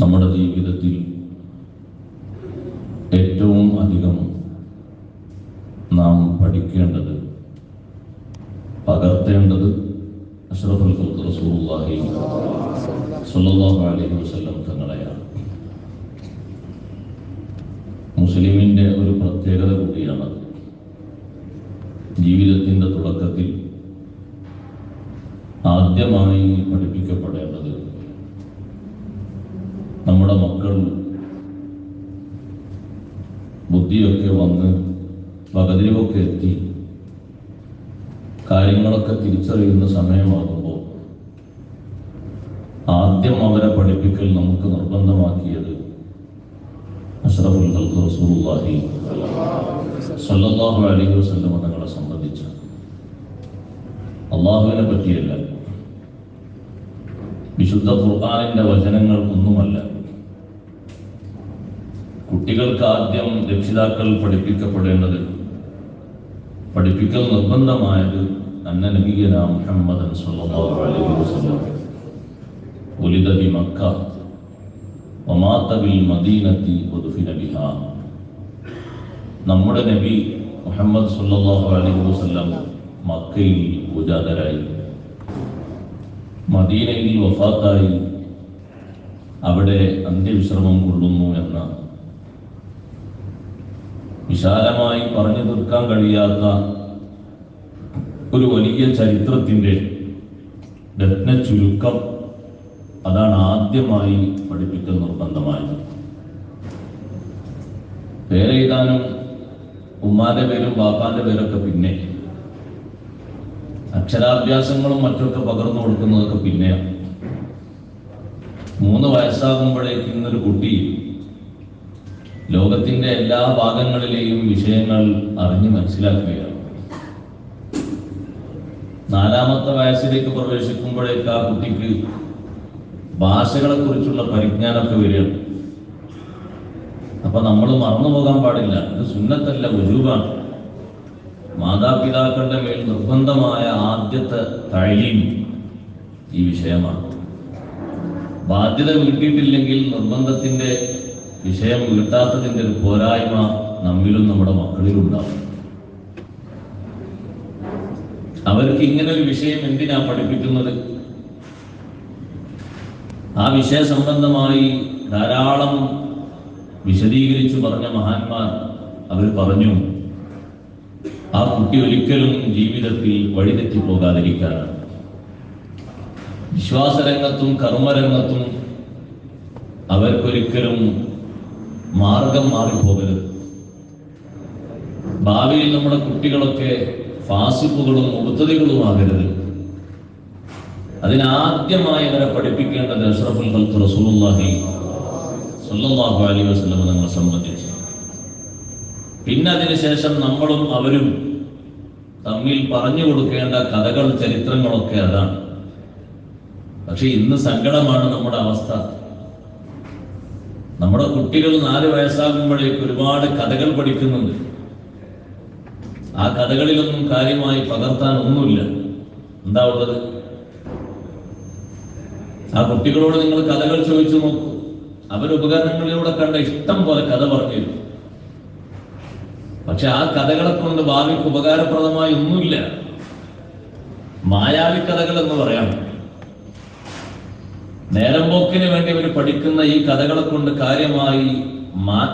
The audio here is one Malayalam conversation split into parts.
നമ്മുടെ ജീവിതത്തിൽ ഏറ്റവും അധികം നാം പഠിക്കേണ്ടത് പകർത്തേണ്ടത് അഷ്റഫുൽ ഖൽഖ് റസൂലുള്ളാഹി സ്വല്ലല്ലാഹു അലൈഹി വസല്ലം തങ്ങളെയാണ് മുസ്ലിമിന്റെ ഒരു പ്രത്യേകത കൂടിയാണ് ജീവിതത്തിന്റെ തുടക്കത്തിൽ ആദ്യമായി പഠിപ്പിക്കപ്പെടേണ്ടത് നമ്മുടെ മക്കൾ ബുദ്ധിയൊക്കെ വന്ന് പകുതിയൊക്കെ എത്തി കാര്യങ്ങളൊക്കെ തിരിച്ചറിയുന്ന സമയമാകുമ്പോൾ ആദ്യം അവരെ പഠിപ്പിക്കൽ നമുക്ക് നിർബന്ധമാക്കിയത് അഷറഫുൽ അലൈഹി തങ്ങളെ സംബന്ധിച്ച് അള്ളാഹുവിനെ പറ്റിയല്ല. വിശുദ്ധ ഖുർആാനിന്റെ വചനങ്ങൾ ഒന്നുമല്ല കുട്ടികൾക്ക് ആദ്യം രക്ഷിതാക്കൾ പഠിപ്പിക്കപ്പെടേണ്ടത് പഠിപ്പിക്കൽ നിർബന്ധമായത് അന്ന نبينا മുഹമ്മദൻ صلى അലൈഹി വസല്ലം ഉലിദ ولد മക്ക വമാത ബിൽ മദീനത്തി بها. നമ്മുടെ നബി മുഹമ്മദ് സല്ലാഹു അലൈഹി വസല്ലം മക്കയിൽ പൂജാതരായി. മദീനയിൽ വഫാത്തായി. അവിടെ അന്ത്യവിശ്രമം കൊള്ളുന്നു എന്ന വിശാലമായി പറഞ്ഞു തീർക്കാൻ കഴിയാത്ത ഒരു വലിയ ചരിത്രത്തിന്റെ രത്ന ചുരുക്കം അതാണ് ആദ്യമായി പഠിപ്പിക്കൽ നിർബന്ധമായത്. പേരെഴുതാനും ഉമ്മാന്റെ പേരും ബാപ്പാന്റെ പേരൊക്കെ പിന്നെ. അക്ഷരാഭ്യാസങ്ങളും മറ്റൊക്കെ പകർന്നു കൊടുക്കുന്നതൊക്കെ പിന്നെയാണ് മൂന്ന് വയസ്സാകുമ്പോഴേക്ക് ഇന്നൊരു കുട്ടി ലോകത്തിന്റെ എല്ലാ ഭാഗങ്ങളിലെയും വിഷയങ്ങൾ അറിഞ്ഞു മനസ്സിലാക്കുകയാണ്. നാലാമത്തെ വയസ്സിലേക്ക് പ്രവേശിക്കുമ്പോഴേക്ക് ആ കുട്ടിക്ക് ഭാഷകളെ കുറിച്ചുള്ള പരിജ്ഞാനമൊക്കെ വരികയാണ് അപ്പൊ നമ്മൾ മറന്നു പോകാൻ പാടില്ല. ഇത് സുന്നത്തല്ല ഉജൂബാണ് മാതാപിതാക്കളുടെ മേൽ നിർബന്ധമായ ആദ്യത്തെ തഴിയും ഈ വിഷയമാണ്. ബാധ്യത വീട്ടിയിട്ടില്ലെങ്കിൽ നിർബന്ധത്തിന്റെ വിഷയം വീട്ടാത്തതിന്റെ ഒരു പോരായ്മ നമ്മിലും നമ്മുടെ മക്കളിലും ഉണ്ടാവും അവർക്ക് ഇങ്ങനെ ഒരു വിഷയം എന്തിനാ പഠിപ്പിക്കുന്നത്? ആ വിഷയ സംബന്ധമായി ധാരാളം വിശദീകരിച്ചു പറഞ്ഞ മഹാന്മാർ അവർ പറഞ്ഞു ആ കുട്ടി ഒരിക്കലും ജീവിതത്തിൽ വഴിതെറ്റി പോകാതിരിക്കാനാണ് വിശ്വാസരംഗത്തും കർമ്മരംഗത്തും അവർക്കൊരിക്കലും മാർഗം മാറിപ്പോകരുത്. ഭാവിയിൽ നമ്മുടെ കുട്ടികളൊക്കെ ഫാസിപ്പുകളും മുബത്തതികളുമാകരുത് അതിനാദ്യമായി അവരെ പഠിപ്പിക്കേണ്ടത് അഷ്റഫുൽ ഖൽഖ് റസൂലുള്ളാഹി സ്വല്ലല്ലാഹു അലൈഹി വസല്ലം നമ്മളെ സംബന്ധിച്ച്. പിന്നെ അതിനുശേഷം നമ്മളും അവരും തമ്മിൽ പറഞ്ഞു കൊടുക്കേണ്ട കഥകൾ ചരിത്രങ്ങളൊക്കെ അതാണ്. പക്ഷെ ഇന്ന് സങ്കടമാണ് നമ്മുടെ അവസ്ഥ. നമ്മുടെ കുട്ടികൾ നാല് വയസ്സാകുമ്പോഴേക്ക് ഒരുപാട് കഥകൾ പഠിക്കുന്നുണ്ട്. ആ കഥകളിലൊന്നും കാര്യമായി പകർത്താൻ ഒന്നുമില്ല എന്താ ഉള്ളത്? ആ കുട്ടികളോട് നിങ്ങൾ കഥകൾ ചോദിച്ചു നോക്കൂ. അവർ ഉപകരണങ്ങളിലൂടെ കണ്ട ഇഷ്ടം പോലെ കഥ പറഞ്ഞു പക്ഷെ ആ കഥകളെ കൊണ്ട് ഭാവിക്ക് ഉപകാരപ്രദമായി ഒന്നുമില്ല. മായാവി കഥകൾ എന്ന് പറയാം. നേരം പോക്കിന് വേണ്ടി അവർ പഠിക്കുന്ന ഈ കഥകളെ കൊണ്ട് കാര്യമായി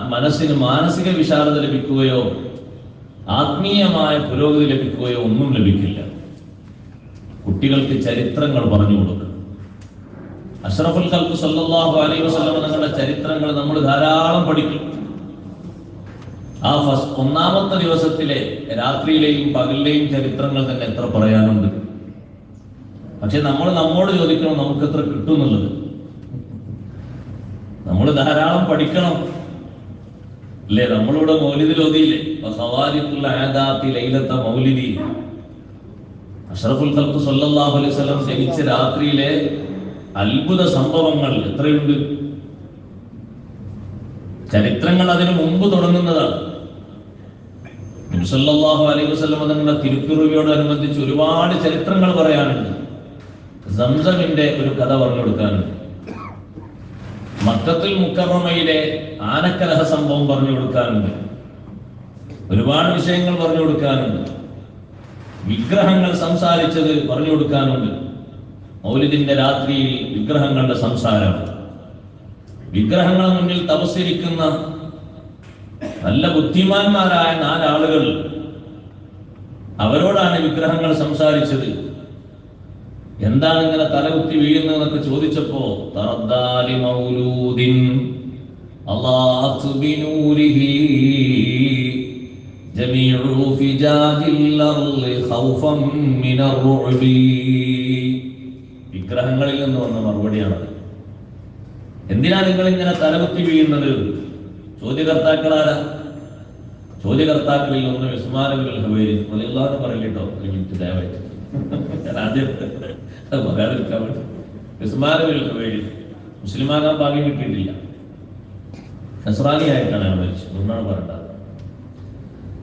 മനസ്സിന് മാനസിക വിശാലത ലഭിക്കുകയോ ആത്മീയമായ പുരോഗതി ലഭിക്കുകയോ ഒന്നും ലഭിക്കില്ല. കുട്ടികൾക്ക് ചരിത്രങ്ങൾ പറഞ്ഞു കൊടുക്കണം. അഷ്റഫുൽ ഖൽക്ക് സല്ലാഹു അലൈഹി വസല്ലം തങ്ങളുടെ ചരിത്രങ്ങൾ നമ്മൾ ധാരാളം പഠിക്കും. ആ ഫസ്റ്റ് ഒന്നാമത്തെ ദിവസത്തിലെ രാത്രിയിലെയും പകലിലെയും ചരിത്രങ്ങൾ തന്നെ എത്ര പറയാനുണ്ട്. പക്ഷെ നമ്മൾ നമ്മോട് ചോദിക്കണം നമുക്ക് എത്ര കിട്ടും എന്നുള്ളത്. നമ്മൾ ധാരാളം പഠിക്കണം. അല്ലേ? നമ്മളിവിടെ മൗലിദിൽ ഓതിയില്ലേ ലൈലത്ത മൗലിദി. അഷറഫുൽ ഖൽക്ക് സല്ലല്ലാഹു അലൈഹി വസല്ലം ജനിച്ച രാത്രിയിലെ അത്ഭുത സംഭവങ്ങൾ എത്രയുണ്ട്? ചരിത്രങ്ങൾ അതിനു മുമ്പ് തുടങ്ങുന്നതാണ്. നബി സല്ലല്ലാഹു അലൈഹി വസ്ലം തങ്ങളുടെ തിരുപ്പിറുവിയോടനുബന്ധിച്ച് ഒരുപാട് ചരിത്രങ്ങൾ പറയാനുണ്ട്. സംസമിന്റെ ഒരു കഥ പറഞ്ഞു കൊടുക്കാനുണ്ട് മക്കത്തുൽ മുക്കറമയിലെ ആനക്കലഹ സംഭവം പറഞ്ഞു കൊടുക്കാനുണ്ട് ഒരുപാട് വിഷയങ്ങൾ പറഞ്ഞു കൊടുക്കാനുണ്ട് വിഗ്രഹങ്ങൾ സംസാരിച്ചത് പറഞ്ഞു കൊടുക്കാനുണ്ട് മൗലിദിന്റെ രാത്രിയിൽ വിഗ്രഹങ്ങളുടെ സംസാരം. വിഗ്രഹങ്ങളെ മുന്നിൽ തപസ്സിരിക്കുന്ന നല്ല ബുദ്ധിമാന്മാരായ നാലാളുകൾ അവരോടാണ് വിഗ്രഹങ്ങൾ സംസാരിച്ചത്. എന്താണ് ഇങ്ങനെ തലകുത്തി വീഴുന്നതെന്നൊക്കെ ചോദിച്ചപ്പോ മൗലൂദിൻ വിഗ്രഹങ്ങളിൽ നിന്ന് വന്ന മറുപടിയാണ് എന്തിനാ നിങ്ങൾ ഇങ്ങനെ തലകുത്തി വീഴുന്നത്? ചോദ്യകർത്താക്കളാരാ? ചോദ്യകർത്താക്കളിൽ ഒന്ന് വിസ്മാരങ്ങൾ ഹവേരി പറയില്ലോ മിനിറ്റ് ദയവായിട്ട്. ഞാൻ ആദ്യം അത് പറയാതിരിക്കാൻ വേണ്ടി വിസ്മാനബിൽ വേണ്ടി മുസ്ലിമാകാൻ ഭാഗ്യം കിട്ടിയിട്ടില്ല. നസ്രാനിയായിട്ടാണ് ഞാൻ മരിച്ചത്. ഒന്നാണ് പറയേണ്ടത്.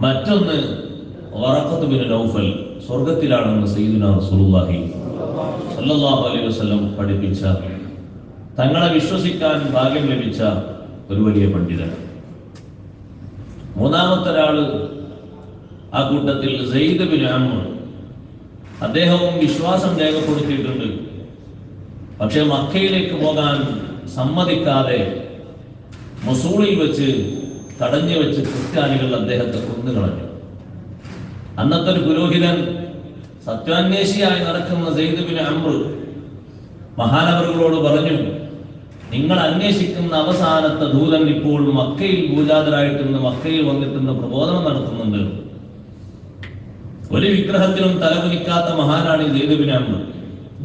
മറ്റൊന്ന് വറക്കത്ത് ബിൻ നൗഫൽ സ്വർഗത്തിലാണെന്ന് സയ്യിദുന റസൂലുള്ളാഹി സല്ലല്ലാഹു അലൈഹി വസല്ലം പഠിപ്പിച്ച തങ്ങളെ വിശ്വസിക്കാൻ ഭാഗ്യം ലഭിച്ച ഒരു വലിയ പണ്ഡിതൻ. മൂന്നാമത്തെ ഒരാൾ ആ കൂട്ടത്തിൽ സയ്യിദ് ബിൻ അമ്മ അദ്ദേഹവും വിശ്വാസം രേഖപ്പെടുത്തിയിട്ടുണ്ട്. പക്ഷെ മക്കയിലേക്ക് പോകാൻ സമ്മതിക്കാതെ മൊസൂളിൽ വെച്ച് തടഞ്ഞു വെച്ച് ക്രിസ്ത്യാനികൾ അദ്ദേഹത്തെ കൊന്നു കളഞ്ഞു അന്നത്തെ ഒരു പുരോഹിതൻ സത്യാന്വേഷിയായി നടക്കുന്ന സെയ്ദ് ബിൻ അമ്ര മഹാനവറുകളോട് പറഞ്ഞു നിങ്ങൾ അന്വേഷിക്കുന്ന അവസാനത്തെ ദൂതൻ ഇപ്പോൾ മക്കയിൽ പൂജാതരായിട്ടിന്ന് മക്കയിൽ വന്നിട്ടിന്ന് പ്രബോധനം നടത്തുന്നുണ്ട്. ഒരു വിഗ്രഹത്തിലും തലകുലിക്കാത്ത മഹാനാണ് ജൈദബിനാണ്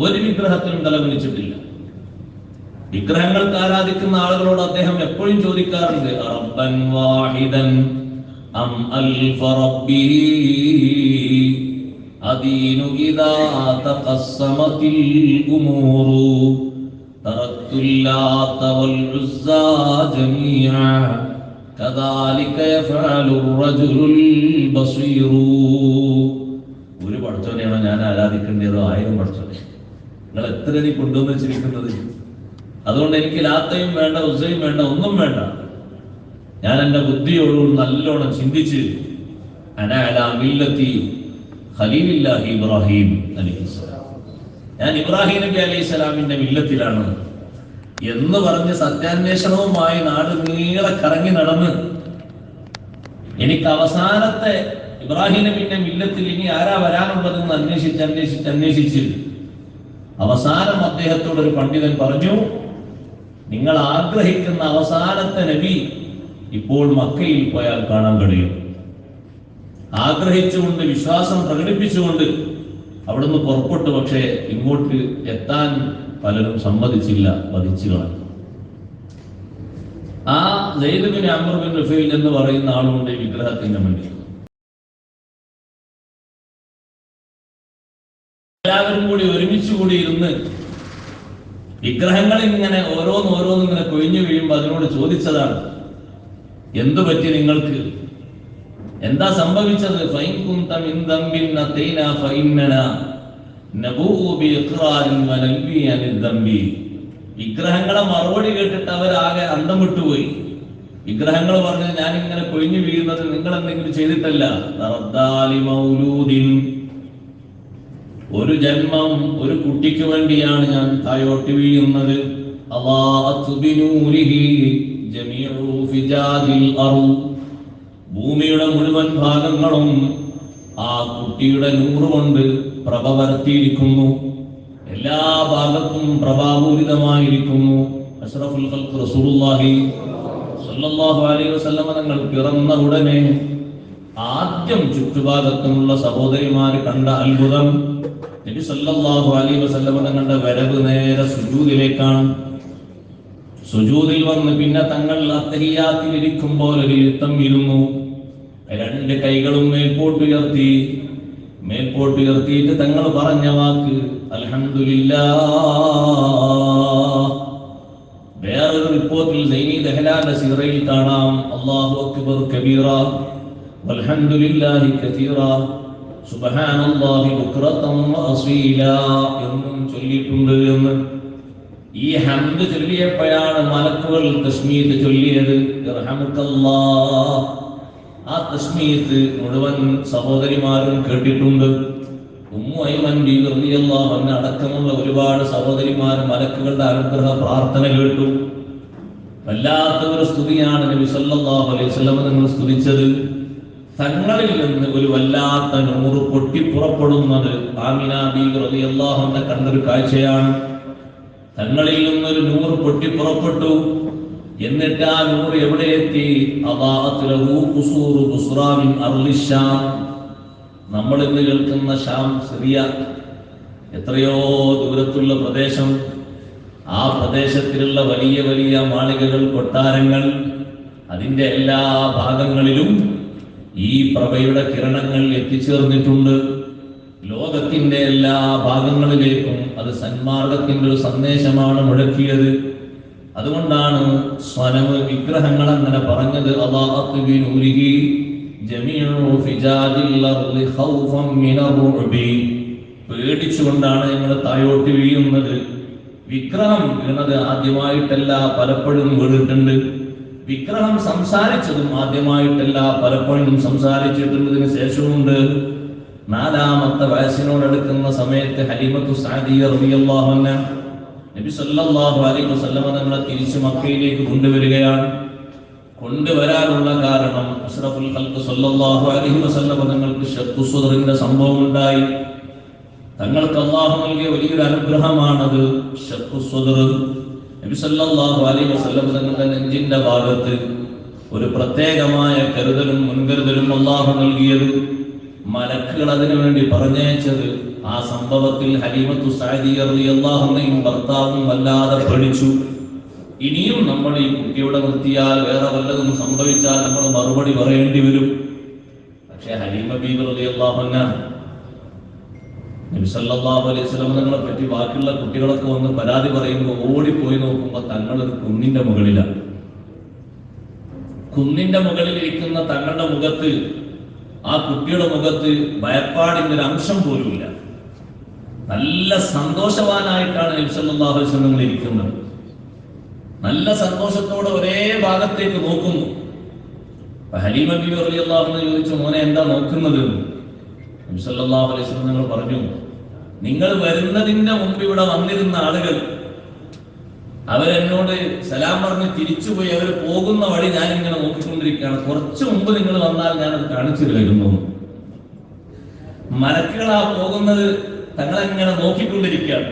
ഒരു വിഗ്രഹത്തിലും തലകുലിച്ചിട്ടില്ല വിഗ്രഹങ്ങൾക്ക് ആരാധിക്കുന്ന ആളുകളോട് അദ്ദേഹം എപ്പോഴും ചോദിക്കാറുണ്ട് റബ്ബൻ വാഹിദൻ അം അൽഫ റബ്ബി അദീനു ഇദാ തഖസ്സമതിൽ ഉമൂറു തറത്തുല്ലാത്ത വൽ ഉസ്സാ ജമീഅ കദാലിക ഒരു പടച്ചോനെയാണോ ഞാൻ ആരാധിക്കേണ്ടത്? ആയിരം പഠിച്ചോനെ നിങ്ങൾ എത്ര നീ കൊണ്ടുവന്ന് വെച്ചിരിക്കുന്നത്? അതുകൊണ്ട് എനിക്ക് ലാത്തയും വേണ്ട ഉസയും വേണ്ട ഒന്നും വേണ്ട. ഞാൻ എന്റെ ബുദ്ധിയോടും നല്ലോണം ചിന്തിച്ച് അനാലാമില്ലത്തി ഖലീലില്ലാഹി ഇബ്രാഹിം അലൈഹിസ്സലാം. ഞാൻ ഇബ്രാഹിം നബി അലൈഹിസ്സലാമിന്റെ മില്ലത്തിലാണ്. എന്ന് പറഞ്ഞ് സത്യാന്വേഷണവുമായി നാട് നീളെ കറങ്ങി നടന്ന് എനിക്ക് അവസാനത്തെ ഇബ്രാഹിം നബിന്റെ മില്ലത്തിൽ ഇനി ആരാ വരാനുള്ളതെന്ന് അന്വേഷിച്ച് അന്വേഷിച്ച് അന്വേഷിച്ച് അവസാനം അദ്ദേഹത്തോട് ഒരു പണ്ഡിതൻ പറഞ്ഞു നിങ്ങൾ ആഗ്രഹിക്കുന്ന അവസാനത്തെ നബി ഇപ്പോൾ മക്കയിൽ പോയാൽ കാണാൻ കഴിയും. ആഗ്രഹിച്ചുകൊണ്ട് വിശ്വാസം പ്രകടിപ്പിച്ചുകൊണ്ട് അവിടുന്ന് പുറപ്പെട്ടു പക്ഷേ ഇങ്ങോട്ട് എത്താൻ പലരും സമ്മതിച്ചില്ല വധിച്ചു കളഞ്ഞു. ആ ജയ്ദബിൻ അമർബിൻ റഫീൽ എന്ന് പറയുന്ന ആളുകളുടെ വിഗ്രഹത്തിന്റെ മുന്നിൽ. എല്ലാവരും കൂടി ഒരുമിച്ച് കൂടി ഇരുന്ന് വിഗ്രഹങ്ങൾ ഇങ്ങനെ ഓരോന്ന് ഓരോന്ന് ഇങ്ങനെ കൊഴിഞ്ഞു വീഴുമ്പോൾ അതിനോട് ചോദിച്ചതാണ് എന്തു പറ്റി നിങ്ങൾക്ക്? എന്താ സംഭവിച്ചത്? ഫൈൻ കുന്തം നത്തൈന ഫൈന്നന വിഗ്രഹങ്ങളെ മറുപടി കേട്ടിട്ട് അവരാകെ അന്തം വിട്ടുപോയി വിഗ്രഹങ്ങൾ പറഞ്ഞു ഞാൻ ഇങ്ങനെ കൊഴിഞ്ഞു വീഴുന്നത് നിങ്ങൾ എന്തെങ്കിലും ചെയ്തിട്ടല്ല ഒരു ജന്മം ഒരു കുട്ടിക്ക് വേണ്ടിയാണ് ഞാൻ തായോട്ട് വീഴുന്നത്. ഭൂമിയുടെ മുഴുവൻ ഭാഗങ്ങളും ആ കുട്ടിയുടെ നൂറ് കൊണ്ട് പ്രഭ വരത്തിയിരിക്കുന്നു. എല്ലാ ഭാഗത്തും പ്രഭാപൂരിതമായിരിക്കുന്നു. അഷ്റഫുൽ ഖൽഖ് റസൂലുള്ളാഹി സ്വല്ലല്ലാഹു അലൈഹി വസല്ലമ തങ്ങൾ പിറന്ന ഉടനെ ആദ്യം ചുറ്റുഭാഗത്തുമുള്ള സഹോദരിമാർ കണ്ട അത്ഭുതം നബി സല്ലല്ലാഹു അലൈഹി വസല്ലമ തങ്ങളുടെ വരവ് നേരെ സുജൂദിലേക്കാണ് സുജൂദിൽ വന്ന് പിന്നെ തങ്ങൾ അത്തഹിയാത്തിൽ ഇരിക്കുമ്പോൾ ഒരു യുദ്ധം ഇരുന്നു. രണ്ട് കൈകളും മേൽപോട്ടുയർത്തി മേൽപോട്ടുയർത്തിയിട്ട് തങ്ങൾ പറഞ്ഞ വാക്ക് അൽഹംദുലില്ലാ വേറൊരു റിപ്പോർട്ടിൽ സൈനി ദഹലാന്റെ സിറയിൽ കാണാം അള്ളാഹു അക്ബർ കബീറ വൽഹംദുലില്ലാഹി കസീറ സുബ്ഹാനല്ലാഹി ഈ ഹംദ് ചൊല്ലിയപ്പോഴാണ് മലക്കുകൾ തസ്മീദ് ചൊല്ലിയത്. തസ്മീത്ത് മുഴുവൻ സഹോദരിമാരും കേട്ടിട്ടുണ്ട്. ഉമ്മു ഐമൻ ബി റളിയല്ലാഹു അൻഹ അടക്കമുള്ള ഒരുപാട് സഹോദരിമാർ മലക്കുകളുടെ അനുഗ്രഹ പ്രാർത്ഥന കേട്ടു. വല്ലാത്ത ഒരു സ്തുതിയാണ് നബി സല്ലല്ലാഹു അലൈഹി വസല്ലം നിങ്ങൾ സ്തുതിച്ചത്. തങ്ങളിൽ നിന്ന് ഒരു വല്ലാത്ത നൂറ് പൊട്ടിപ്പുറപ്പെടുന്നത് ആമിന ബി റളിയല്ലാഹു അൻഹ കണ്ടൊരു കാഴ്ചയാണ്. തങ്ങളിൽ നിന്ന് നിന്നൊരു നൂറ് പൊട്ടിപ്പുറപ്പെട്ടു എന്നിട്ട് ആ നൂറ് എവിടെ എത്തി? നമ്മൾ ഇന്ന് കേൾക്കുന്ന ഷാം സിറിയ. എത്രയോ ദൂരത്തുള്ള പ്രദേശം. ആ പ്രദേശത്തിലുള്ള വലിയ വലിയ മാളികകൾ കൊട്ടാരങ്ങൾ അതിന്റെ എല്ലാ ഭാഗങ്ങളിലും ഈ പ്രഭയുടെ കിരണങ്ങൾ എത്തിച്ചേർന്നിട്ടുണ്ട്. ലോകത്തിന്റെ എല്ലാ ഭാഗങ്ങളിലേക്കും അത് സന്മാർഗത്തിന്റെ ഒരു സന്ദേശമാണ് മുഴക്കിയത്. അതുകൊണ്ടാണ് സ്വനവ് വിഗ്രഹങ്ങൾ അങ്ങനെ പറഞ്ഞത്. പേടിച്ചുകൊണ്ടാണ് ഞങ്ങൾ തായോട്ട് വീഴുന്നത്. വിഗ്രഹം വീണത് ആദ്യമായിട്ടല്ല പലപ്പോഴും വീണിട്ടുണ്ട്. വിഗ്രഹം സംസാരിച്ചതും ആദ്യമായിട്ടല്ല പലപ്പോഴും സംസാരിച്ചിട്ടുള്ളതിന് ശേഷമുണ്ട്. നാലാമത്തെ വയസ്സിനോടടുക്കുന്ന സമയത്ത് ഹലിമത്തു സാദിയ റളിയല്ലാഹു അൻഹ നബി സല്ലല്ലാഹു അലൈഹി വസല്ലമ നമ്മളെ തിരിച്ചു മക്കയിലേക്ക് കൊണ്ടുവരികയാണ്. കൊണ്ടുവരാനുള്ള കാരണം അഷ്റഫുൽ ഖൽഖ് സല്ലല്ലാഹു അലൈഹി വസല്ലമ തങ്ങൾക്ക് ഷഖ്ഖു സുദ്റിന്റെ സംഭവം ഉണ്ടായി തങ്ങൾക്ക് അള്ളാഹു നൽകിയ വലിയൊരു അനുഗ്രഹമാണത് ഷഖ്ഖു സുദ്ർ നബി സല്ലല്ലാഹു അലൈഹി വസല്ലമ തങ്ങളുടെ നെഞ്ചിന്റെ ഭാഗത്ത് ഒരു പ്രത്യേകമായ കരുതലും മുൻകരുതലും അള്ളാഹു നൽകിയത് മലക്കുകൾ അതിനു വേണ്ടി പറഞ്ഞയച്ചത് ആ സംഭവത്തിൽ ഹലീമത്തു സാദിയ ഭർത്താവും വല്ലാതെ പഠിച്ചു ഇനിയും നമ്മൾ ഈ കുട്ടിയുടെ വൃത്തിയാൽ വേറെ വല്ലതും സംഭവിച്ചാൽ നമ്മൾ മറുപടി പറയേണ്ടി വരും. പക്ഷേ ഹലീമ അൻഹ നബി സല്ലല്ലാഹു അലൈഹി വസല്ലം തങ്ങളെ പറ്റി ബാക്കിയുള്ള കുട്ടികളൊക്കെ വന്ന് പരാതി പറയുമ്പോൾ ഓടിപ്പോയി നോക്കുമ്പോൾ തങ്ങളൊരു കുന്നിന്റെ മുകളിലാണ്. കുന്നിന്റെ മുകളിൽ ഇരിക്കുന്ന തങ്ങളുടെ മുഖത്ത് ആ കുട്ടിയുടെ മുഖത്ത് ഭയപ്പാടിന്റെ ഒരു അംശം പോലുമില്ല. നല്ല സന്തോഷവാനായിട്ടാണ് നബി സല്ലല്ലാഹു അലൈഹി ഇരിക്കുന്നത്. നല്ല സന്തോഷത്തോടെ ഒരേ ഭാഗത്തേക്ക് നോക്കുന്നു. ഹലീമ റളിയല്ലാഹു അൻഹ ചോദിച്ചു മോനെ എന്താ നോക്കുന്നത്? നബി സല്ലല്ലാഹു അലൈഹി നിങ്ങൾ പറഞ്ഞു നിങ്ങൾ വരുന്നതിന്റെ മുമ്പ് ഇവിടെ വന്നിരുന്ന ആളുകൾ അവരെന്നോട് സലാം പറഞ്ഞ് തിരിച്ചുപോയി അവർ പോകുന്ന വഴി ഞാൻ ഇങ്ങനെ നോക്കിക്കൊണ്ടിരിക്കുകയാണ്. കുറച്ച് മുമ്പ് നിങ്ങൾ വന്നാൽ ഞാൻ അത് കാണിച്ചു തരുന്നു ആ പോകുന്നത് തങ്ങളെങ്ങനെ നോക്കിക്കൊണ്ടിരിക്കുകയാണ്.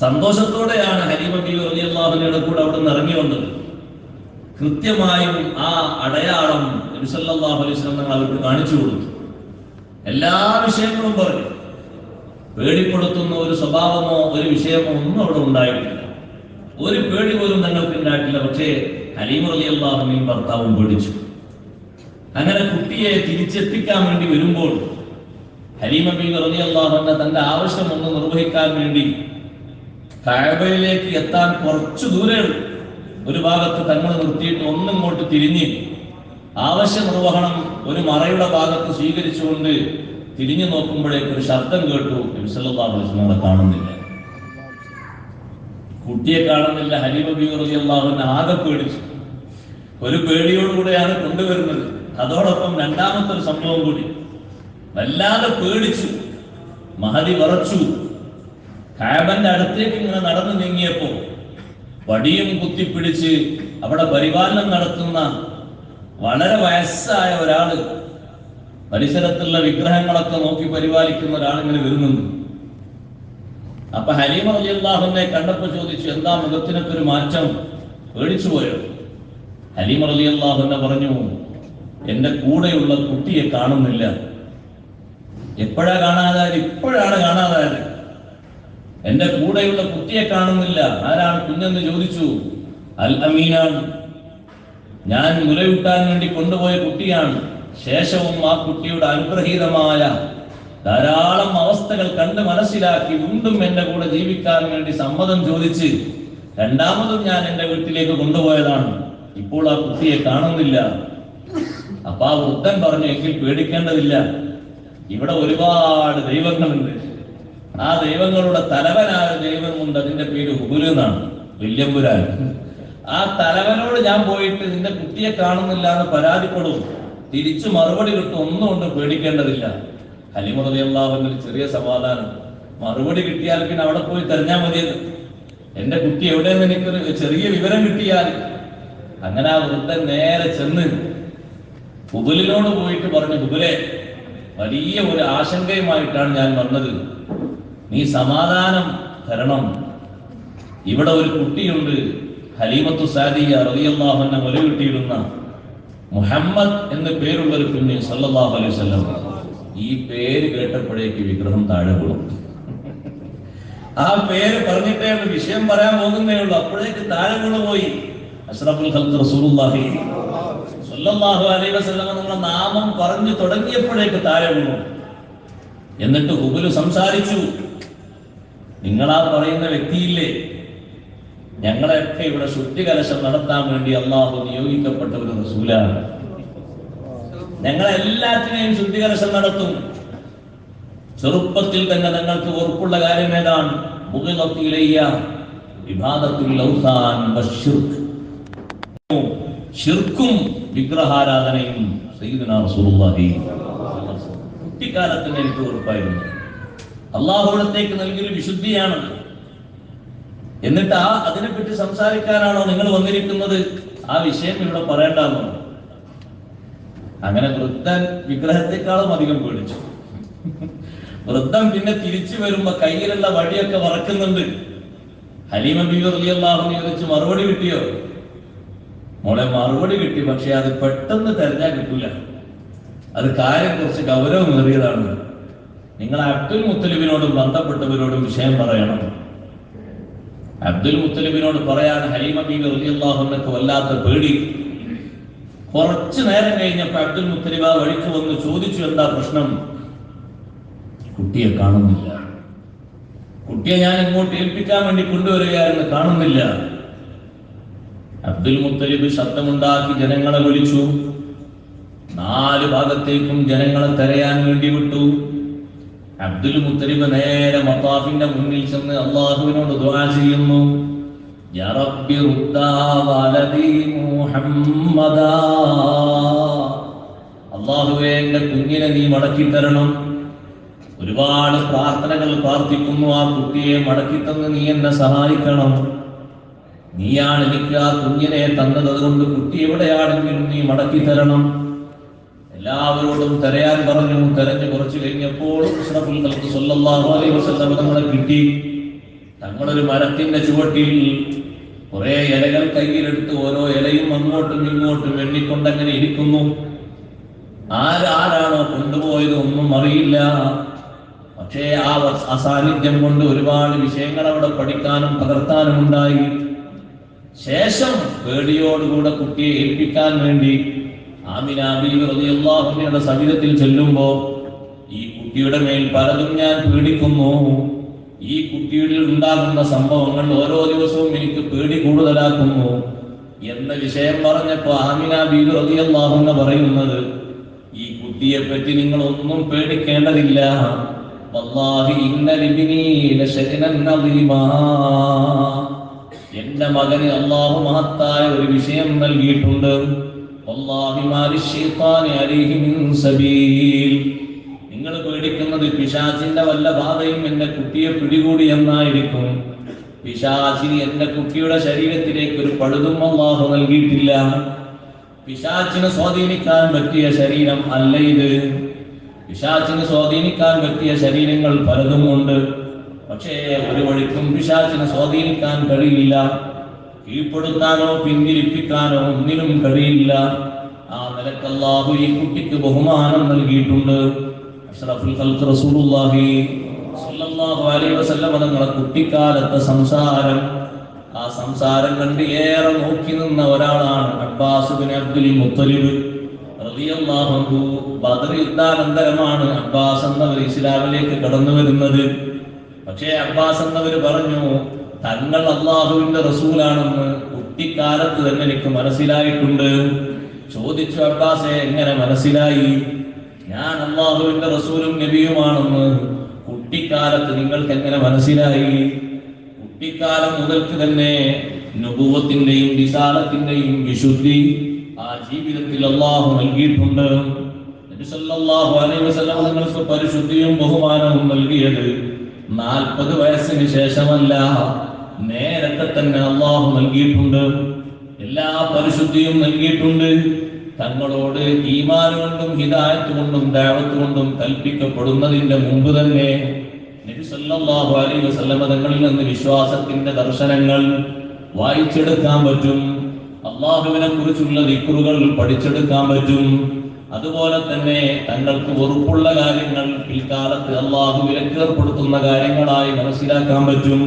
സന്തോഷത്തോടെയാണ് ഹരിമബി റളിയല്ലാഹുവിന്റെ കൂടെ അവിടെ നിന്ന് ഇറങ്ങി വന്നത്. കൃത്യമായും ആ അടയാളം നബി സല്ലല്ലാഹു അലൈഹി തങ്ങൾ അവർക്ക് കാണിച്ചു കൊടുത്തു. എല്ലാ വിഷയങ്ങളും പറഞ്ഞു. പേടിപ്പെടുത്തുന്ന ഒരു സ്വഭാവമോ ഒരു വിഷയമോ ഒന്നും അവിടെ ഉണ്ടായിട്ടില്ല. ഒരു പേടി പോലും തങ്ങൾക്ക് ഉണ്ടായിട്ടില്ല പക്ഷേ ഹലീം അലി അള്ളാഹുനെയും ഭർത്താവും പേടിച്ചു. അങ്ങനെ കുട്ടിയെ തിരിച്ചെത്തിക്കാൻ വേണ്ടി വരുമ്പോൾ ഹലീമ ബി റലി അള്ളാഹുവിന്റെ തന്റെ ആവശ്യം ഒന്ന് നിർവഹിക്കാൻ വേണ്ടി കായബയിലേക്ക് എത്താൻ കുറച്ചു ദൂരെ ഒരു ഭാഗത്ത് തങ്ങൾ നിർത്തിയിട്ട് ഒന്നിങ്ങോട്ട് തിരിഞ്ഞ് ആവശ്യ നിർവഹണം ഒരു മറയുടെ ഭാഗത്ത് സ്വീകരിച്ചുകൊണ്ട് തിരിഞ്ഞു നോക്കുമ്പോഴേക്ക് ഒരു ശബ്ദം കേട്ടു. നബിസല്ലാഹുലിസ്മങ്ങളെ കാണുന്നില്ല. കുട്ടിയെ കാണുന്നില്ല ഹരീബ അള്ളാഹുവിനെ ആകെ പേടിച്ചു. ഒരു പേടിയോടുകൂടെയാണ് കൊണ്ടുവരുന്നത്. അതോടൊപ്പം രണ്ടാമത്തെ ഒരു സംഭവം കൂടി. വല്ലാതെ പേടിച്ചു. മഹതി വിറച്ചു. കാബന്റെ അടുത്തേക്ക് ഇങ്ങനെ നടന്നു നീങ്ങിയപ്പോ വടിയും കുത്തിപ്പിടിച്ച് അവിടെ പരിപാലനം നടത്തുന്ന വളരെ വയസ്സായ ഒരാൾ പരിസരത്തുള്ള വിഗ്രഹങ്ങളൊക്കെ നോക്കി പരിപാലിക്കുന്ന ഒരാൾ ഇങ്ങനെ വരുന്നുണ്ട്. അപ്പൊ ഹലീമ റലിയല്ലാഹുവിനെ കണ്ടപ്പോ ചോദിച്ചു എന്താ മുഖത്തിനൊക്കെ ഒരു മാറ്റം? പേടിച്ചു പോയോ? ഹലീമ റലിയല്ലാഹുവിനെ പറഞ്ഞു എന്റെ കൂടെയുള്ള കുട്ടിയെ കാണുന്നില്ല. എപ്പോഴാ കാണാതായത്? ഇപ്പോഴാണ് കാണാതായത്. എന്റെ കൂടെയുള്ള കുട്ടിയെ കാണുന്നില്ല. ആരാണ് കുഞ്ഞെന്ന് ചോദിച്ചു. അൽ അമീനാണ്. ഞാൻ മുലയൂട്ടാൻ വേണ്ടി കൊണ്ടുപോയ കുട്ടിയാണ്. ശേഷവും ആ കുട്ടിയുടെ അനുഗ്രഹീതമായ ധാരാളം അവസ്ഥകൾ കണ്ട് മനസ്സിലാക്കി വീണ്ടും എന്റെ കൂടെ ജീവിക്കാൻ വേണ്ടി സമ്മതം ചോദിച്ച് രണ്ടാമതും ഞാൻ എന്റെ വീട്ടിലേക്ക് കൊണ്ടുപോയതാണ്. ഇപ്പോൾ ആ കുട്ടിയെ കാണുന്നില്ല. അപ്പൊ ആ വൃദ്ധൻ പറഞ്ഞു എങ്കിൽ പേടിക്കേണ്ടതില്ല. ഇവിടെ ഒരുപാട് ദൈവങ്ങളുണ്ട്. ആ ദൈവങ്ങളുടെ തലവനായ ദൈവമുണ്ട് അതിന്റെ പേര് ഹുബുൽ എന്നാണ് വല്യമ്പുരാൻ. ആ തലവനോട് ഞാൻ പോയിട്ട് നിന്റെ കുട്ടിയെ കാണുന്നില്ല എന്ന് പരാതിപ്പെടും. തിരിച്ചു മറുപടി കിട്ടും ഒന്നും കൊണ്ട് പേടിക്കേണ്ടതില്ല. ഹലിമുറതി അള്ളാഹുവിന്റെ ഒരു ചെറിയ സമാധാനം. മറുപടി കിട്ടിയാൽ പിന്നെ അവിടെ പോയി തെരഞ്ഞാൽ മതിയത് എന്റെ കുട്ടി എവിടെയെന്ന് എനിക്കൊരു ചെറിയ വിവരം കിട്ടിയാൽ അങ്ങനെ ആ വൃദ്ധൻ നേരെ ചെന്ന് കുബലിനോട് പോയിട്ട് പറഞ്ഞു ഹുബുലെ വലിയ ഒരു ആശങ്കയുമായിട്ടാണ് ഞാൻ വന്നത്. നീ സമാധാനം തരണം. ഇവിടെ ഒരു കുട്ടിയുണ്ട് ഹലീമത്തു സാദിയ റളിയല്ലാഹുവിനെ മുലകിട്ടിയിരുന്ന മുഹമ്മദ് എന്ന പേരുള്ള ഒരു കുഞ്ഞ് സല്ലാഹു അലൈഹി വസല്ലം. ഈ പേര് കേട്ടപ്പോഴേക്ക് വിഗ്രഹം താഴെ വീണു. ആ പേര് പറഞ്ഞിട്ടേ വിഷയം പറയാൻ പോകുന്നേ ഉള്ളൂ. അപ്പോഴേക്ക് താഴെ വീണു പോയി അഷ്റഫുൽ ഖൽഖ് റസൂലുള്ളാഹി സല്ലല്ലാഹു അലൈഹി വസല്ലം നിങ്ങളുടെ നാമം പറഞ്ഞു തുടങ്ങിയപ്പോഴേക്ക് താഴെ വീണു. എന്നിട്ട് ഹുബുലു സംസാരിച്ചു നിങ്ങളാ പറയുന്ന വ്യക്തിയില്ലേ? ഞങ്ങളെയൊക്കെ ഇവിടെ ശുദ്ധി കലശം നടത്താൻ വേണ്ടി അള്ളാഹു നിയോഗിക്കപ്പെട്ട ഒരു റസൂലാണ്. ഞങ്ങളെല്ലാത്തിനെയും ശുദ്ധികലശം നടത്തും. ചെറുപ്പത്തിൽ തന്നെ നിങ്ങൾക്ക് ഉറപ്പുള്ള കാര്യം ഏതാണ്? മുഖിലത്തിലയ്യ വിവാദത്തിൽ ഷിർക്കും വിഗ്രഹാരാധനയും സയ്യിദുനാ റസൂലുള്ളാഹി കുട്ടിക്കാലത്ത് തന്നെ എനിക്ക് ഉറപ്പായിരുന്നു. അള്ളാഹുവിടത്തേക്ക് നൽകിയൊരു വിശുദ്ധിയാണ്. എന്നിട്ട് ആ അതിനെപ്പറ്റി സംസാരിക്കാനാണോ നിങ്ങൾ വന്നിരിക്കുന്നത്? ആ വിഷയം ഇവിടെ പറയേണ്ടാമോ അങ്ങനെ വൃദ്ധൻ വിഗ്രഹത്തെക്കാളും അധികം പേടിച്ചു. വൃദ്ധൻ പിന്നെ തിരിച്ചു വരുമ്പോ കയ്യിലുള്ള വടിയൊക്കെ വറക്കുന്നുണ്ട്. ഹലീമ ബീവി റളിയല്ലാഹു ചോദിച്ച് മറുപടി കിട്ടിയോ? മോളെ മറുപടി കിട്ടി പക്ഷെ അത് പെട്ടെന്ന് തെരഞ്ഞാൽ കിട്ടൂല. അത് കാര്യം കുറച്ച് ഗൗരവമേറിയതാണ്. നിങ്ങൾ അബ്ദുൽ മുത്തലിബിനോടും ബന്ധപ്പെട്ടവരോടും വിഷയം പറയണം. അബ്ദുൽ മുത്തലിബിനോട് പറയാൻ ഹലീമ വല്ലാത്ത പേടി. കുറച്ചു നേരം കഴിഞ്ഞപ്പോ അബ്ദുൽ മുത്തലിബ വഴിക്ക് വന്ന് ചോദിച്ചു എന്താ പ്രശ്നം? കുട്ടിയെ കാണുന്നില്ല. കുട്ടിയെ ഞാൻ ഇങ്ങോട്ട് ഏൽപ്പിക്കാൻ വേണ്ടി കൊണ്ടുവരികയായിരുന്നു കാണുന്നില്ല. അബ്ദുൽ മുത്തലിബ് ശബ്ദമുണ്ടാക്കി ജനങ്ങളെ വിളിച്ചു. നാല് ഭാഗത്തേക്കും ജനങ്ങളെ തെരയാൻ വേണ്ടി വിട്ടു. അബ്ദുൽ മുത്തലിബ് നേരെ മത്താഫിന്റെ മുന്നിൽ ചെന്ന് അള്ളാഹുവിനോട് ദുആ ചെയ്യുന്നു. അള്ളാഹുവേ എന്റെ കുഞ്ഞിനെ നീ മടക്കി തരണം. ഒരുപാട് പ്രാർത്ഥനകൾ പ്രാർത്ഥിക്കുന്നു ആ കുട്ടിയെ മടക്കി തന്ന് നീ എന്നെ സഹായിക്കണം. നീയാണ് എനിക്ക് ആ കുഞ്ഞിനെ തന്നത് അതുകൊണ്ട് കുട്ടി എവിടെയാണെങ്കിലും നീ മടക്കി തരണം. എല്ലാവരോടും തെരയാൻ പറഞ്ഞു. തെരഞ്ഞു കുറച്ചു കഴിഞ്ഞപ്പോൾ നമ്മളെ കിട്ടി. തങ്ങളൊരു മരത്തിന്റെ ചുവട്ടിൽ കുറെ ഇലകൾ കയ്യിലെടുത്ത് ഓരോ ഇലയും അങ്ങോട്ടും ഇങ്ങോട്ടും എണ്ണിക്കൊണ്ടങ്ങനെ ഇരിക്കുന്നു. ആരാരാണോ കൊണ്ടുപോയത് ഒന്നും അറിയില്ല. പക്ഷേ ആ അസാന്നിധ്യം കൊണ്ട് ഒരുപാട് വിഷയങ്ങൾ അവിടെ പഠിക്കാനും പകർത്താനും ഉണ്ടായി ശേഷം പേടിയോടുകൂടെ കുട്ടിയെ ഏൽപ്പിക്കാൻ വേണ്ടി ആമിന ബീവി റളിയല്ലാഹുവിന്റെ സവിധത്തിൽ ചെല്ലുമ്പോ ഈ കുട്ടിയുടെ മേൽ പലതും ഞാൻ പേടിക്കുന്നു. ഈ കുട്ടിയുടെ ഉണ്ടാകുന്ന സംഭവങ്ങൾ ഓരോ ദിവസവും എനിക്ക് പേടി കൂടുതലാക്കുന്നു. എന്ന വിഷയം പറഞ്ഞപ്പോ ആമിന അൻഹ പറയുന്നത് ഈ കുട്ടിയെ പറ്റി നിങ്ങൾ ഒന്നും പേടിക്കേണ്ടതില്ല. വല്ലാഹി ഇന്ന ലശകനൻ അദീമാ. എന്റെ മകന് അള്ളാഹു മഹത്തായ ഒരു വിഷയം നൽകിയിട്ടുണ്ട്. നിങ്ങൾ പേടിക്കുന്നത് പിശാചിന്റെ വല്ല ബാധയും എന്റെ കുട്ടിയെ പിടികൂടി എന്നായിരിക്കും. പിശാചിന് എന്റെ കുട്ടിയുടെ ശരീരത്തിലേക്ക് ഒരു പഴുതും അള്ളാഹു നൽകിയിട്ടില്ല. പിശാചിനെ സ്വാധീനിക്കാൻ പറ്റിയ ശരീരം അല്ല ഇത്. പിശാചിന് സ്വാധീനിക്കാൻ പറ്റിയ ശരീരങ്ങൾ പലതും ഉണ്ട് പക്ഷേ ഒരു വഴിക്കും പിശാചിനെ സ്വാധീനിക്കാൻ കഴിയില്ല. കീഴ്പ്പെടുത്താനോ പിന്തിരിപ്പിക്കാനോ ഒന്നിനും കഴിയില്ല. ആ നിലയ്ക്ക് അല്ലാഹു ഈ കുട്ടിക്ക് ബഹുമാനം നൽകിയിട്ടുണ്ട്. തങ്ങളെ കുട്ടിക്കാലത്തെ സംസാരം. ആ സംസാരം കണ്ട് ഏറെ നോക്കി നിന്ന ഒരാളാണ് Abbas bin Abdul Muttalib. Badr യുദ്ധാനന്തരമാണ് Abbas എന്നവർ ഇസ്ലാമിലേക്ക് കടന്നു വരുന്നത്. പക്ഷേ അബ്ബാസ് എന്നവർ പറഞ്ഞു തങ്ങൾ അള്ളാഹുവിന്റെ റസൂലാണെന്ന് കുട്ടിക്കാലത്ത് തന്നെ എനിക്ക് മനസ്സിലായിട്ടുണ്ട്. ചോദിച്ചു അബ്ബാസെ എങ്ങനെ മനസ്സിലായി? ഞാൻ അള്ളാഹുവിന്റെ റസൂലും നബിയുമാണെന്ന് കുട്ടിക്കാലത്ത് നിങ്ങൾക്ക് എങ്ങനെ മനസ്സിലായി? കുട്ടിക്കാലം മുതൽക്ക് തന്നെ നുപൂവത്തിന്റെയും വിശാലത്തിന്റെയും വിശുദ്ധി ആ ജീവിതത്തിൽ അള്ളാഹു നൽകിയിട്ടുണ്ട്. പരിശുദ്ധിയും ബഹുമാനവും നൽകിയത് നാൽപ്പത് വയസ്സിന് ശേഷമല്ല നേരത്തെ തന്നെ അള്ളാഹു നൽകിയിട്ടുണ്ട്. എല്ലാ പരിശുദ്ധിയും നൽകിയിട്ടുണ്ട്. തങ്ങളോട് ഈമാൻ കൊണ്ടും ഹിദായത്ത് കൊണ്ടും കൽപ്പിക്കപ്പെടുന്നതിന്റെ മുമ്പ് തന്നെ നബി സല്ലല്ലാഹു അലൈഹി വസല്ലമ തങ്ങളിൽ നിന്ന് വിശ്വാസത്തിന്റെ ദർശനങ്ങൾ വായിച്ചെടുക്കാൻ പറ്റും. അള്ളാഹുവിനെ കുറിച്ചുള്ള ദിക്കുറുകൾ പഠിച്ചെടുക്കാൻ പറ്റും. അതുപോലെ തന്നെ തങ്ങൾക്ക് വെറുപ്പുള്ള കാര്യങ്ങൾ പിൽക്കാലത്ത് അള്ളാഹു വിലക്കേർപ്പെടുത്തുന്ന കാര്യങ്ങളായി മനസ്സിലാക്കാൻ പറ്റും.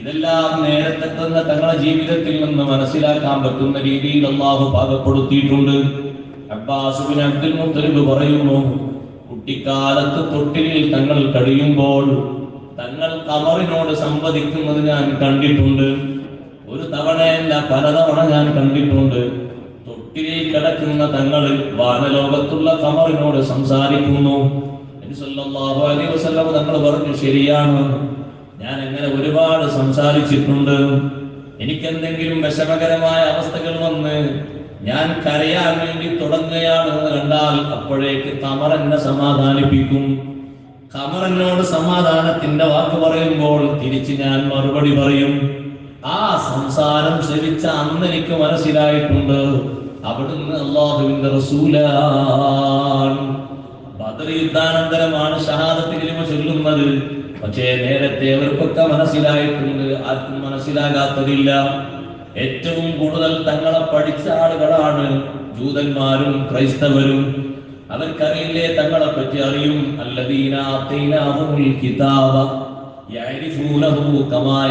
ഇതെല്ലാം നേരത്തെ തന്നെ തങ്ങളുടെ ജീവിതത്തിൽ നിന്ന് മനസ്സിലാക്കാൻ പറ്റുന്ന രീതിയിൽ അള്ളാഹു പാകപ്പെടുത്തിയിട്ടുണ്ട്. അബ്ബാസുബിൻ അബ്ദുൽ മുത്തലിബ് പറയുന്നു കുട്ടിക്കാലത്ത് തൊട്ടിലിൽ തങ്ങൾ കഴിയുമ്പോൾ തങ്ങൾ കമറിനോട് സംവദിക്കുന്നത് ഞാൻ കണ്ടിട്ടുണ്ട്. ഒരു തവണയല്ല പലതവണ ഞാൻ കണ്ടിട്ടുണ്ട്. തൊട്ടിലിൽ കിടക്കുന്ന തങ്ങൾ വാനലോകത്തുള്ള കമറിനോട് സംസാരിക്കുന്നു. തങ്ങൾ പറഞ്ഞു ശരിയാണ്. ഞാൻ അങ്ങനെ ഒരുപാട് സംസാരിച്ചിട്ടുണ്ട്. എനിക്കെന്തെങ്കിലും വിഷമകരമായ അവസ്ഥകൾ വന്ന് ഞാൻ കരയാൻ വേണ്ടി തുടങ്ങുകയാണെന്ന് കണ്ടാൽ അപ്പോഴേക്ക് കമർ എന്നെ സമാധാനിപ്പിക്കും. കമറിനോട് സമാധാനത്തിന്റെ വാക്ക് പറയുമ്പോൾ തിരിച്ച് ഞാൻ മറുപടി പറയും. ആ സംസാരം ശ്രവിച്ച അന്ന് എനിക്ക് മനസ്സിലായിട്ടുണ്ട്. അവിടുന്ന് അള്ളാഹുവിന്റെ റസൂലാണ്. ബദർ യുദ്ധാനന്തരമാണ് ഷഹാദത്ത് കലിമ ചൊല്ലുന്നത്. പക്ഷേ നേരത്തെ അവർക്കൊക്കെ മനസ്സിലായിട്ടുണ്ട്. ആർക്കും മനസ്സിലാകാത്തതില്ല. ഏറ്റവും കൂടുതൽ തങ്ങളെ പഠിച്ച ആളുകളാണ് ജൂതന്മാരും ക്രൈസ്തവരും. അവർക്കറിയില്ലേ തങ്ങളെ പറ്റി അറിയും? കിതാബ. യഅരിഫൂനഹു കമാ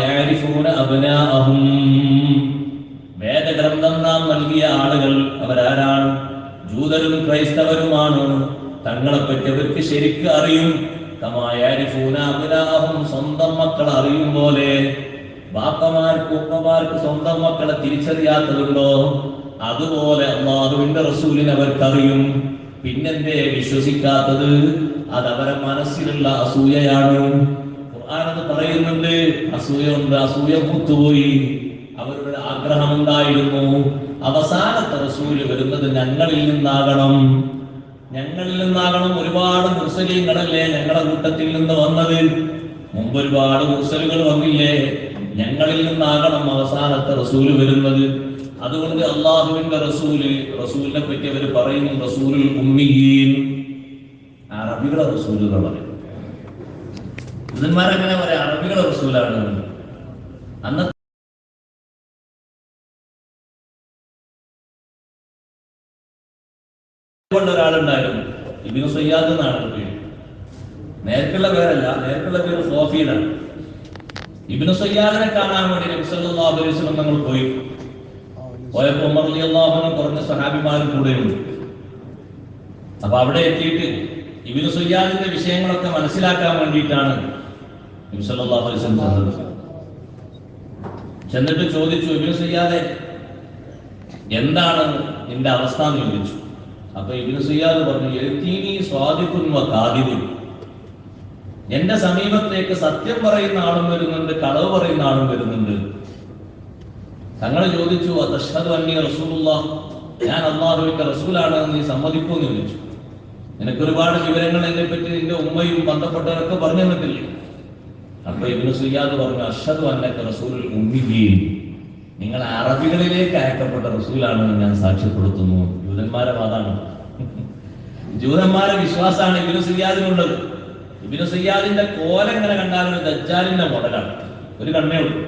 വേദഗ്രന്ഥം നാം നൽകിയ ആളുകൾ അവരാരാണ്? ജൂതരും ക്രൈസ്തവരുമാണ്. തങ്ങളെ പറ്റി അവർക്ക് ശരിക്ക് അറിയും. കമായാരിഫൂനാഹും സ്വന്തം മക്കളെ അറിയും പോലെ. ബാപ്പമാർക്ക് ഉപ്പമാർക്ക് സ്വന്തം മക്കളെ തിരിച്ചറിയാത്തതുണ്ടോ? അതുപോലെ അള്ളാഹുവിന്റെ റസൂലിനെ അവർക്കറിയും. പിന്നെന്തേ വിശ്വസിക്കാത്തത്? അത് അവരെ മനസ്സിലുള്ള അസൂയയാണ്. ഖുർആാനത് പറയുന്നുണ്ട്. അസൂയുണ്ട് അസൂയ പൂത്തുപോയി. അവരുടെ ആഗ്രഹം ഉണ്ടായിരുന്നു. അവസാനത്തെ റസൂൽ വരുന്നത് ഞങ്ങളിൽ നിന്നാകണം. ഞങ്ങളിൽ നിന്നാകണം ഒരുപാട് മുസ്ലിങ്ങളല്ലേ ഞങ്ങളുടെ കൂട്ടത്തിൽ നിന്ന് വന്നത്? മുമ്പ് ഒരുപാട് മുർസലുകൾ വന്നില്ലേ? ഞങ്ങളിൽ നിന്നാകണം അവസാനത്തെ റസൂൽ വരുന്നത്. അതുകൊണ്ട് അള്ളാഹുവിന്റെ റസൂൽ റസൂലിനെ പറ്റി അവർ പറയുന്നു റസൂലുൽ ഉമ്മിയീൻ. അറബികളെ റസൂൽ എന്ന് പറയും പറയാം? അറബികളെ റസൂലാണ്. അന്നത്തെ കൊണ്ട് ഒരാളുണ്ടായിരുന്നു. ഇബിനു സയ്യാദ് എന്നാണ് പേര്. നേരക്കുള്ള പേരല്ല നേരക്കുള്ള പേര് സോഫീനാണ് ഇബിനു സയ്യാദിനെ കാണാൻ വേണ്ടി നബി സല്ലല്ലാഹു അലൈഹി വസല്ലം പോയി. പോയപ്പോ ഉമർ റളിയല്ലാഹു അൻഹു കുറഞ്ഞ സഹാബിമാരും കൂടെയുണ്ട്. അപ്പൊ അവിടെ എത്തിയിട്ട് ഇബിനു സയ്യാദിന്റെ വിഷയങ്ങളൊക്കെ മനസ്സിലാക്കാൻ വേണ്ടിയിട്ടാണ് നബി സല്ലല്ലാഹു അലൈഹി വസല്ലം ചെന്നത്. ചെന്നിട്ട് ചോദിച്ചു ഇബിനു സയ്യാദെ എന്താണ് നിന്റെ അവസ്ഥ? എന്ന് ചോദിച്ചു. അപ്പൊ ഇബിനു സുയാദ് പറഞ്ഞു എഴുത്തീനി സ്വാദിക്കുന്ന വ കാദിബുൻ. എന്റെ സമീപത്തേക്ക് സത്യം പറയുന്ന ആളും വരുന്നുണ്ട് കളവ് പറയുന്ന ആളും വരുന്നുണ്ട്. തങ്ങളെ ചോദിച്ചു അന്നി റസൂലുള്ള ഞാൻ അള്ളാഹുവിന്റെ റസൂലാണ് നീ സമ്മതിക്കൂന്ന് ചോദിച്ചു. നിനക്ക് ഒരുപാട് വിവരങ്ങൾ എന്നെ പറ്റി നിന്റെ ഉമ്മയും ബന്ധപ്പെട്ടവരൊക്കെ പറഞ്ഞു തന്നിട്ടില്ലേ? അപ്പൊ ഇബിനു സുയ്യാദ് പറഞ്ഞു അർഷദ് അന്നക്ക് റസൂലുൽ ഉമ്മിയീൻ. നിങ്ങൾ അറബികളിലേക്ക് അയക്കപ്പെട്ട റസൂലാണെന്ന് ഞാൻ സാക്ഷ്യപ്പെടുത്തുന്നു. ജൂതന്മാരെ വാദാണ് ജൂതന്മാരെ വിശ്വാസമാണ് ഇബിനു സിയാദിനുള്ളത്. ഇബിനു സിയാദിന്റെ കോലം എങ്ങനെ കണ്ടാലും ഒരു ദജ്ജാലിന്റെ മോഡലാണ്. ഒരു കണ്ണേ ഉള്ളൂ.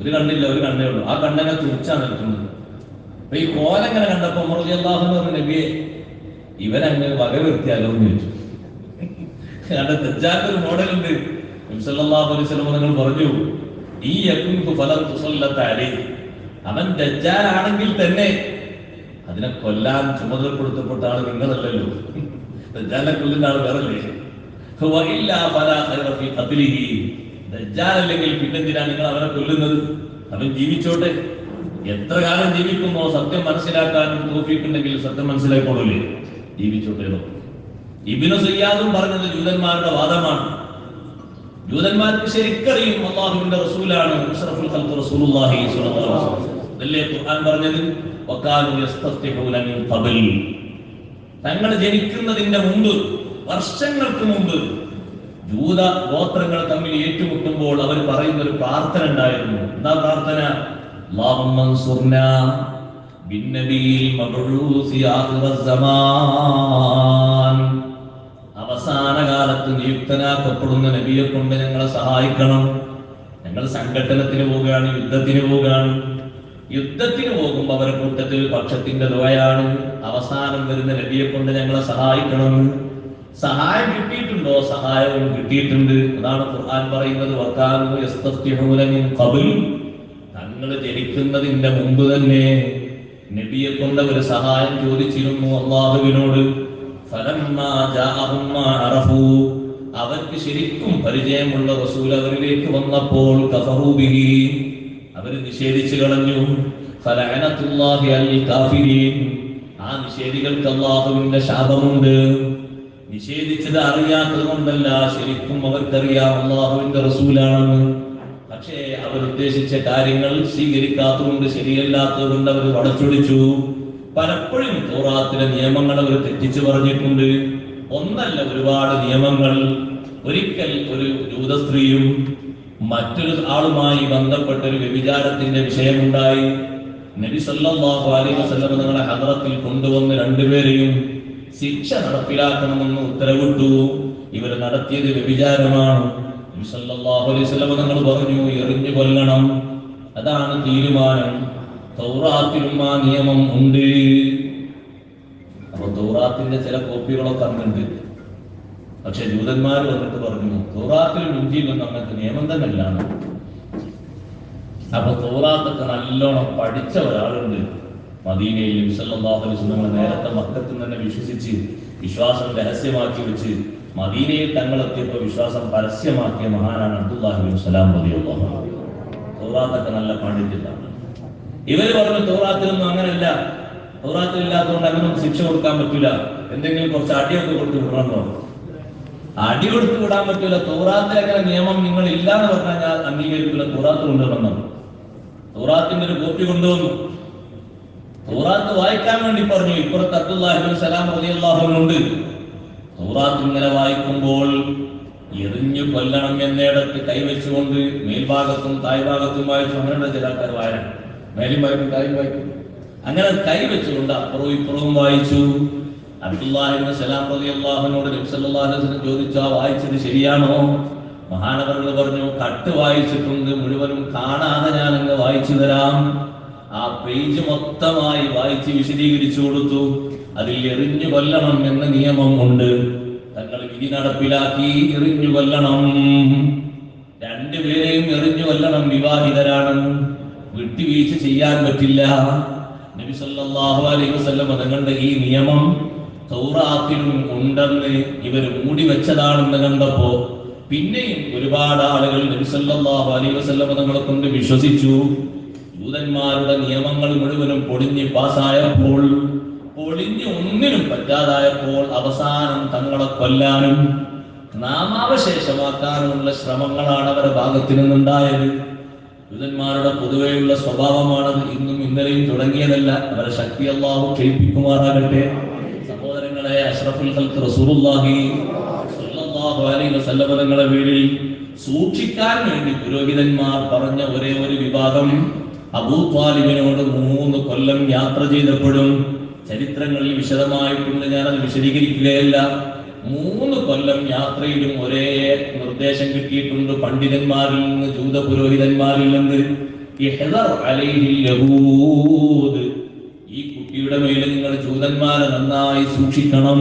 ഒരു കണ്ണില്ല ഒരു കണ്ണേ ഉള്ളൂ. ആ കണ്ണനെ തുറിച്ചാ നിൽക്കുന്നത്. അപ്പൊ ഈ കോലം എങ്ങനെ കണ്ടപ്പോ പറഞ്ഞ നബിയെ ഇവനങ്ങ് വകവീർത്തിയാലോ എന്ന് ചോദിച്ചു. കാരണം ദജ്ജാലിന്റെ ഒരു മോഡലുണ്ട്. നിങ്ങൾ പറഞ്ഞു ഈ ഫലം അവൻ ദജ്ജാലാണെങ്കിൽ തന്നെ അതിനെ കൊല്ലാൻ ചുമതലപ്പെടുത്തപ്പെട്ട ആൾ നിങ്ങളല്ലല്ലോ. ദജ്ജാലിനെ കൊല്ലുന്ന ആൾ വേറല്ലേ പിന്നെന്തിനാ നിങ്ങൾ അവനെ കൊല്ലുന്നത്? അവൻ ജീവിച്ചോട്ടെ. എത്ര കാലം ജീവിക്കുമോ സത്യം മനസ്സിലാക്കാനും തോഫിക്കുണ്ടെങ്കിൽ സത്യം മനസ്സിലായിക്കോളൂലേ? ജീവിച്ചോട്ടെ ഇബിനു സയ്യാദും പറഞ്ഞത് ജൂതന്മാരുടെ വാദമാണ്. ജൂതന്മാർക്ക് ശരിക്കറിയും അള്ളാഹുവിന്റെ റസൂലാണ് റസൂലുള്ളാഹി സ്വല്ലല്ലാഹു അലൈഹി അല്ലേ ഖുർആൻ പറഞ്ഞത്? തങ്ങൾ ജനിക്കുന്നതിന്റെ മുമ്പ് വർഷങ്ങൾക്ക് മുമ്പ് ജൂത ഗോത്രങ്ങൾ തമ്മിൽ ഏറ്റുമുട്ടുമ്പോൾ അവർ പറയുന്ന ഒരു പ്രാർത്ഥന ഉണ്ടായിരുന്നു. എന്താ പ്രാർത്ഥന? അവസാന കാലത്ത് നിയുക്തനാക്കപ്പെടുന്ന നബിയെ കൊണ്ട് ഞങ്ങളെ സഹായിക്കണം. ഞങ്ങൾ സംഘട്ടനത്തിന് പോവുകയാണ് യുദ്ധത്തിന് പോവുകയാണ്. യുദ്ധത്തിന് പോകുമ്പോൾ അവരുടെ കൂട്ടത്തിൽ പക്ഷത്തിന്റെ ദ്വയാണ്. അവസാനം വരുന്ന നബിയെ കൊണ്ട് ഞങ്ങളെ സഹായിക്കണം. സഹായം കിട്ടിയിട്ടുണ്ടോ? സഹായവും കിട്ടിയിട്ടുണ്ട്. അതാണ് ഖുർആൻ പറയുന്നത്. തങ്ങൾ ജനിക്കുന്നതിന്റെ മുമ്പ് തന്നെ. നബിയെ കൊണ്ട് അവർ സഹായം ചോദിച്ചിരുന്നു അള്ളാഹുവിനോട്. അവർക്ക് ശരിക്കും പരിചയമുള്ള റസൂൽ അവരിലേക്ക് വന്നപ്പോൾ കഫറു ബിഹി. അവർ നിഷേധിച്ചു കളഞ്ഞു. ആ നിഷേധികൾക്ക് അള്ളാഹുവിന്റെ ശാപമുണ്ട്. നിഷേധിച്ചത് അറിയാത്തത് കൊണ്ടല്ല ശരിക്കും അവർക്കറിയാം അള്ളാഹുവിന്റെ റസൂലാണെന്ന്. പക്ഷേ അവർ ഉദ്ദേശിച്ച കാര്യങ്ങൾ സ്വീകരിക്കാത്തതുകൊണ്ട് ശരിയല്ലാത്തത് കൊണ്ട് അവർ വളച്ചൊടിച്ചു പലപ്പോഴും തോറാത്തിലെ നിയമങ്ങൾ അവർ തെറ്റിച്ചു പറഞ്ഞിട്ടുണ്ട്. ഒന്നല്ല ഒരുപാട് നിയമങ്ങൾ. ഒരിക്കൽ ഒരു ജൂത മറ്റൊരു ആളുമായി ബന്ധപ്പെട്ട ഒരു വ്യഭിചാരത്തിന്റെ വിഷയമുണ്ടായി. നബി സല്ലല്ലാഹു അലൈഹി വസല്ലം നിങ്ങളെ ഹദ്റത്തിൽ കൊണ്ടുവന്ന് രണ്ടുപേരെയും ശിക്ഷ നടപ്പിലാക്കണമെന്ന് ഉത്തരവിട്ടു. ഇവർ നടത്തിയത് വ്യഭിചാരമാണ്. നബി സല്ലല്ലാഹു അലൈഹി പറഞ്ഞു എറിഞ്ഞു കൊല്ലണം. അതാണ് തീരുമാനം. തൗറാത്തിലും ആ നിയമം ഉണ്ട്. അപ്പൊ തൗറാത്തിന്റെ ചില കോപ്പികളൊക്കെ അന്നുണ്ട് പക്ഷെ ജൂതന്മാർ വന്നിട്ട് പറഞ്ഞു തോറാത്തിൽ ഇഞ്ചിയിലും നമുക്ക് നിയമം തന്നെ ഇല്ലാണ് അപ്പൊ തോറാത്തൊക്കെ നല്ലോണം പഠിച്ച ഒരാളുണ്ട്. മദീനയിലും വസല്ലം നേരത്തെ മക്കത്തിൽ തന്നെ വിശ്വസിച്ച് വിശ്വാസം രഹസ്യമാക്കി വെച്ച് മദീനയിൽ തങ്ങളെത്തിയപ്പോൾ വിശ്വാസം പരസ്യമാക്കിയ മഹാനാണ് അബ്ദുല്ലാഹി സ്വലാം റളിയല്ലാഹു അൻഹു. നല്ല പാണ്ഡിത്യത്താണ് ഇവർ പറഞ്ഞു തോറാത്തിലൊന്നും അങ്ങനെയല്ല തോറാത്തിൽ ഇല്ലാത്തതുകൊണ്ട് അങ്ങനൊന്നും ശിക്ഷ കൊടുക്കാൻ പറ്റില്ല എന്തെങ്കിലും കുറച്ച് അടിയൊക്കെ കൊടുത്ത് വിടണമെന്നോ അടി കൊടുത്തു വിടാൻ പറ്റൂല. തൗറാത്തിൽ നിയമം നിങ്ങൾ ഇല്ല എന്ന് പറഞ്ഞാൽ ഞാൻ അംഗീകരിക്കില്ല. തൗറാത്ത് കൊണ്ടുവരണം. തൗറാത്തിന്റെ ഒരു കോപ്പി കൊണ്ടുവന്നു. തോറാത്ത് വായിക്കാൻ വേണ്ടി പറഞ്ഞു. ഇപ്പുറത്ത് അബ്ദുല്ലാഹിബിൻ സലാം റളിയല്ലാഹുവിനുണ്ട് തൗറാത്ത് ഇങ്ങനെ വായിക്കുമ്പോൾ എറിഞ്ഞു കൊല്ലണം എന്നിടത്ത് കൈവച്ചുകൊണ്ട് മേൽഭാഗത്തും തായ്ഭാഗത്തുമായി അങ്ങനെ ചില ആൾക്കാർ വായന മേലും വായിക്കും തായും വായിക്കും. അങ്ങനെ കൈവച്ചുകൊണ്ട് അപ്പുറവും ഇപ്പുറവും വായിച്ചു. സലാം ചോദിച്ചു വായിച്ചത് ശരിയാണോ? മഹാനവർ പറഞ്ഞു കട്ട് വായിച്ചിട്ടുണ്ട് മുഴുവനും കാണാതെ ഞാൻ അങ്ങ് വായിച്ചു തരാം. ആ പേജ് മൊത്തമായി വായിച്ച് വിശദീകരിച്ചു കൊടുത്തു. അതിൽ എറിഞ്ഞു കൊല്ലണം എന്ന നിയമം ഉണ്ട്. തങ്ങൾ വിധി നടപ്പിലാക്കി എറിഞ്ഞു കൊല്ലണം. രണ്ടുപേരെയും എറിഞ്ഞു കൊല്ലണം വിവാഹിതരാണ്. വിട്ടുവീഴ്ച ചെയ്യാൻ പറ്റില്ല. നബി സല്ലല്ലാഹു അലൈഹി വസല്ലം തങ്ങളുടെ ഈ നിയമം തൗറാത്തിലും ഉണ്ടെന്ന് ഇവർ മൂടി വെച്ചതാണെന്ന് കണ്ടപ്പോ പിന്നെയും ഒരുപാട് ആളുകൾ നബി സല്ലല്ലാഹു അലൈഹി വസല്ലം തങ്ങളെ കൊണ്ട് വിശ്വസിച്ചു. ജൂതന്മാരുടെ നിയമങ്ങൾ മുഴുവനും പൊളിഞ്ഞ് പാസ്സായപ്പോൾ പൊളിഞ്ഞ് ഒന്നിനും പറ്റാതായപ്പോൾ അവസാനം തങ്ങളെ കൊല്ലാനും നാമാവശേഷമാക്കാനുമുള്ള ശ്രമങ്ങളാണ് അവരുടെ ഭാഗത്തു നിന്നുണ്ടായത്. ജൂതന്മാരുടെ പൊതുവെയുള്ള സ്വഭാവമാണത് ഇന്നും ഇന്നലെയും തുടങ്ങിയതല്ല. അവരെ ശക്തി അള്ളാഹു ക്ഷയിപ്പിക്കുമാറാകട്ടെ. സഹോദരങ്ങളെ അഷ്റഫുൽ ഖൽഖ് സ്വല്ലല്ലാഹു അലൈഹി വസല്ലം തങ്ങളുടെ പേരിൽ സൂക്ഷിക്കാൻ വേണ്ടി പുരോഹിതന്മാർ പറഞ്ഞ ഒരേ ഒരു വിഭാഗം അബൂ ത്വാലിബിനോട് മൂന്ന് കൊല്ലം യാത്ര ചെയ്തപ്പോഴും ചരിത്രങ്ങളിൽ വിശദമായിട്ടുണ്ട് ഞാനത് വിശദീകരിക്കുകയല്ല. മൂന്ന് കൊല്ലം യാത്രയിലും ഒരേ നിർദ്ദേശം കിട്ടിയിട്ടുണ്ട്. പണ്ഡിതന്മാരിൽ നിന്ന് ജൂത പുരോഹിതന്മാരിൽ നിന്ന്. കുട്ടിയുടെ മേൽ നിങ്ങൾ ജൂതന്മാരെ നന്നായി സൂക്ഷിക്കണം.